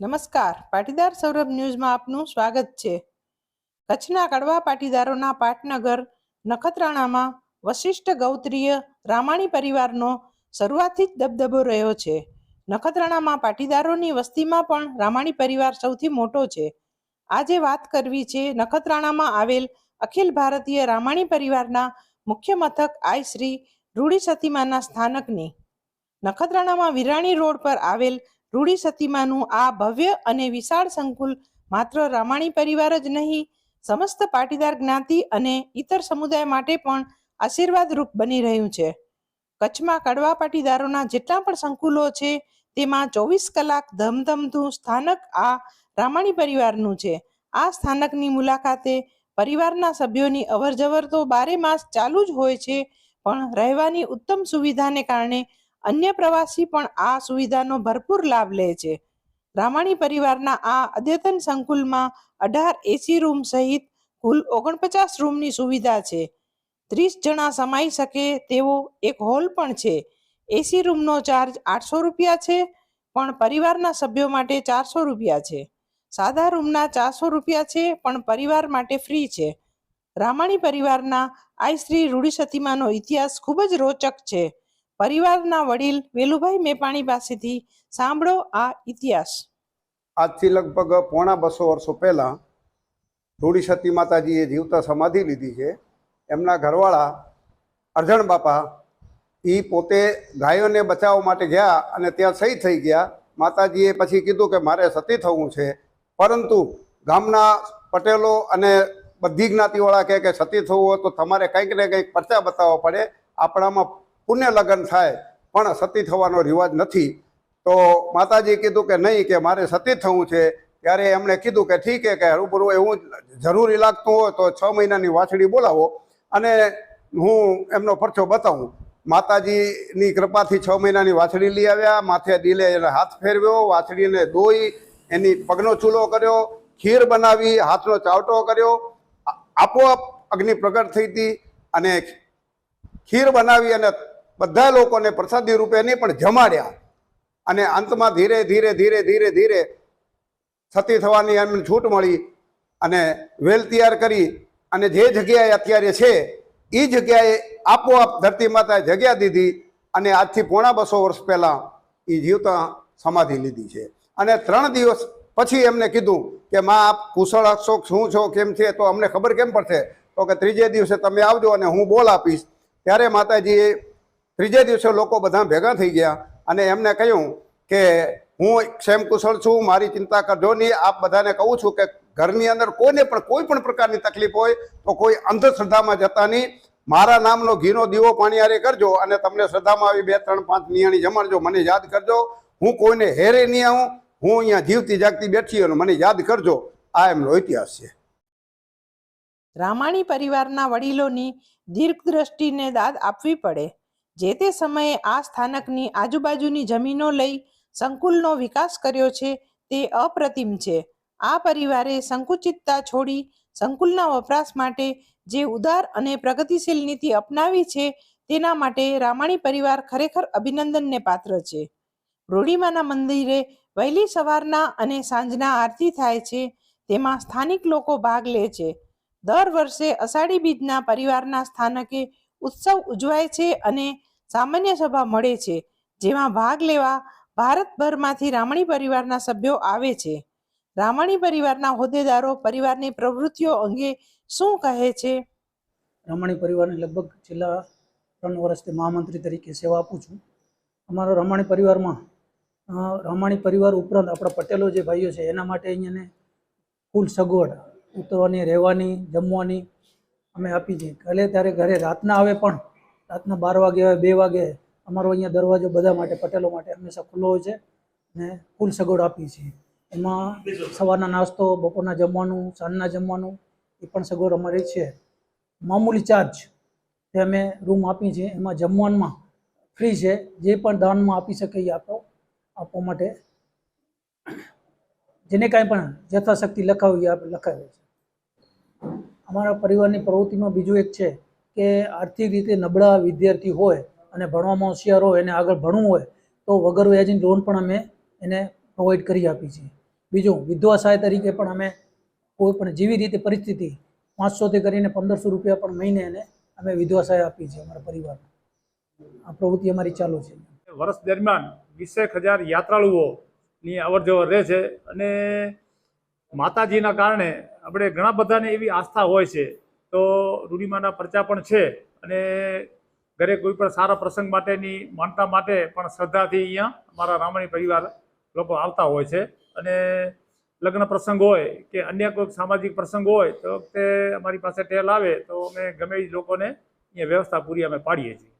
નમસ્કાર. પાટીદાર સૌરભ ન્યૂઝમાં આપનું સ્વાગત છે. કચ્છના કડવા પાટીદારોના પાટનગર નખત્રાણામાં વશિષ્ઠ ગૌત્રીય રામાણી પરિવારનો શરૂઆતથી જ દબદબો રહ્યો છે. નખત્રાણામાં પાટીદારોની વસ્તીમાં પણ રામાણી પરિવાર સૌથી મોટો છે. આજે વાત કરવી છે નખત્રાણામાં આવેલ અખિલ ભારતીય રામાણી પરિવારના મુખ્ય મથક આઈ શ્રી રૂડી સતીમાના સ્થાનકની. નખત્રાણામાં વિરાણી રોડ પર આવેલ રૂડી સતીમાનું આ ભવ્ય અને વિશાળ સંકુલ માત્ર રામાણી પરિવાર જ નહીં, સમસ્ત પાટીદાર જ્ઞાતિ અને ઇતર સમુદાય માટે પણ આશીર્વાદરૂપ બની રહ્યું છે. કચ્છમાં કડવા પાટીદારોના જેટલા પણ સંકુલો છે, તેમાં ચોવીસ કલાક ધમધમતું સ્થાનક આ રામાણી પરિવારનું છે. આ સ્થાનકની મુલાકાતે પરિવારના સભ્યોની અવરજવર તો બારે માસ ચાલુ જ હોય છે, પણ રહેવાની ઉત્તમ સુવિધાને કારણે અન્ય પ્રવાસી પણ આ સુવિધાનો ભરપૂર લાભ લે છે. રામાણી પરિવારના આ અદ્યતન સંકુલમાં અઢાર એસી રૂમ સહિત કુલ ઓગણપચાસ રૂમની સુવિધા છે. ત્રીસ જણા સમાઈ શકે તેવો એક હોલ પણ છે. એસી રૂમનો ચાર્જ આઠસો રૂપિયા છે, પણ પરિવારના સભ્યો માટે ચારસો રૂપિયા છે. સાદા રૂમના ચારસો રૂપિયા છે, પણ પરિવાર માટે ફ્રી છે. રામાણી પરિવારના આઈ શ્રી રૂડી સતીમાનો ઇતિહાસ ખૂબ જ રોચક છે. પરિવારના વડીલ વેલુભાઈ મેપાણી પાસેથી સાંભળો આ ઇતિહાસ. આજથી લગભગ પોણા બસો વર્ષો પહેલાં ધૂળી સતી માતાજીએ જીવતા સમાધિ લીધી છે. એમના ઘરવાળા અરજણ બાપા એ પોતે ગાયોને બચાવવા માટે ગયા અને ત્યાં સહી થઈ ગયા. માતાજીએ પછી કીધું કે મારે સતી થવું છે. પરંતુ ગામના પટેલો અને બધી જ્ઞાતિવાળા કહે કે સતી થવું હોય તો તમારે કંઈક ને કંઈક પરચા બતાવવા પડે. આપણામાં પુણ્ય લગ્ન થાય, પણ સતી થવાનો રિવાજ નથી. તો માતાજી કીધું કે નહીં, કે મારે સતી થવું છે, ત્યારે એમણે કીધું કે ઠીક કે રૂબરૂ એવું જરૂરી લાગતું હોય તો છ મહિનાની વાછડી બોલાવો અને હું એમનો પરચો બતાવું. માતાજીની કૃપાથી છ મહિનાની વાછડી લઈ આવ્યા, માથે ડીલે એને હાથ ફેરવ્યો, વાછડીને દોઈ એની પગનો ચૂલો કર્યો, ખીર બનાવી, હાથનો ચાવટો કર્યો આપોઆપ અગ્નિ પ્રગટ થઈ હતી અને ખીર બનાવી અને બધા લોકોને પ્રસાદી રૂપે નહીં, પણ જમાડ્યા. અને અંતમાં ધીરે ધીરે ધીરે ધીરે ધીરે સતી થવાની એમને છૂટ મળી અને વેલ તૈયાર કરી. અને જે જગ્યાએ અત્યારે છે એ જગ્યાએ આપોઆપ ધરતી માતાએ જગ્યા દીધી અને આજથી પોણા બસો વર્ષ પહેલાં એ જીવતા સમાધિ લીધી છે. અને ત્રણ દિવસ પછી એમને કીધું કે, માં, આપ કુશળ હશો, શું છો, કેમ છે? તો અમને ખબર કેમ પડશે? તો કે, ત્રીજે દિવસે તમે આવજો અને હું બોલ આપીશ. ત્યારે માતાજીએ ત્રીજે દિવસે લોકો બધા ભેગા થઈ ગયા અને એમને કહ્યું કે હું ક્ષેમ કુશળ છું, મારી ચિંતા કરજો નહીં. આપ બધાને કહું છું કે ઘરની અંદર કોઈને પણ, કોઈ પણ પ્રકારની તકલીફ હોય તો કોઈ અંધશ્રદ્ધામાં જતા નહીં. મારા નામનો ઘીનો દીવો પાણીયારે કરજો અને તમને શ્રદ્ધામાં આવી બે, ત્રણ, પાંચ નિયાણી જમાડજો. મને યાદ કરજો. હું કોઈને હેરે નહીં આવું. હું અહીંયા જીવતી જાગતી બેઠી અને મને યાદ કરજો. આ એમનો ઇતિહાસ છે. રામાણી પરિવારના વડીલોની દીર્ઘ દ્રષ્ટિને દાદ આપવી પડે. જે તે સમયે આ સ્થાનકની આજુબાજુની જમીનો લઈ સંકુલનો વિકાસ કર્યો છે, તે અપ્રતિમ છે. આ પરિવારે સંકુચિતતા છોડી સંકુલના વપરાશ માટે જે ઉદાર અને પ્રગતિશીલ નીતિ અપનાવી છે, તેના માટે રામાણી પરિવાર ખરેખર અભિનંદનને પાત્ર છે. રોડીમાના મંદિરે વહેલી સવારના અને સાંજના આરતી થાય છે, તેમાં સ્થાનિક લોકો ભાગ લે છે. દર વર્ષે અષાઢી બીજના પરિવારના સ્થાનકે ઉત્સવ ઉજવાય છે અને સામાન્ય સભા મળે છે, જેમાં ભાગ લેવા ભારતભરમાંથી રામણી પરિવારના સભ્યો આવે છે. રામાણી પરિવારના હોદ્દેદારો પરિવારની પ્રવૃત્તિઓ અંગે શું કહે છે? રામણી પરિવારને લગભગ છેલ્લા ત્રણ વર્ષથી મહામંત્રી તરીકે સેવા આપું છું. અમારો રમાણી પરિવારમાં રમાણી પરિવાર ઉપરાંત આપણા પટેલો જે ભાઈઓ છે, એના માટે અહીંયાને ફૂલ સગવડ, ઉતરવાની, રહેવાની, જમવાની અમે આપી છીએ ભલે ત્યારે ઘરે રાતના આવે પણ, રાતના બાર વાગે આવે, બે વાગે, અમારો અહીંયા દરવાજો બધા માટે, પટેલો માટે હંમેશા ખુલ્લો હોય છે ને ફૂલ સગવડ આપીએ છીએ એમાં સવારના નાસ્તો, બપોરના જમવાનું, સાંજના જમવાનું એ પણ સગવડ અમારી છે. મામૂલી ચાર્જ તે અમે રૂમ આપી છીએ એમાં જમવાનમાં ફ્રી છે. જે પણ દાનમાં આપી શકે એ આપો, આપવા માટે જેને કાંઈ પણ યથાશક્તિ લખાવી આપ, લખાવે છે. અમારા પરિવારની પ્રવૃત્તિમાં બીજું એક છે કે આર્થિક રીતે નબળા વિદ્યાર્થી હોય અને ભણવામાં હોશિયાર હોય, એને આગળ ભણવું હોય, તો વગર વ્યાજની લોન પણ અમે એને પ્રોવાઈડ કરી આપી છીએ. બીજું, વિધવા સહાય તરીકે પણ અમે કોઈ પણ જેવી રીતે પરિસ્થિતિ પાંચસોથી કરીને પંદરસો રૂપિયા પણ મહિને એને અમે વિધવા સહાય આપી છે અમારા પરિવારને આ પ્રવૃત્તિ અમારી ચાલુ છે. વર્ષ દરમિયાન વીસેક હજાર યાત્રાળુઓની અવર જવર રહે છે અને માતાજીના કારણે આપણે ઘણા બધાને એવી આસ્થા હોય છે. તો રૂડીમાના પરચા પણ છે અને ઘરે કોઈ પણ સારા પ્રસંગ માટેની માનતા માટે પણ શ્રદ્ધાથી અહીંયા અમારા રામાણી પરિવાર લોકો આવતા હોય છે. અને લગ્ન પ્રસંગ હોય કે અન્ય કોઈક સામાજિક પ્રસંગ હોય તો વખતે અમારી પાસે ટેલ આવે તો અમે ગમે એ લોકોને અહીંયા વ્યવસ્થા પૂરી અમે પાડીએ છીએ.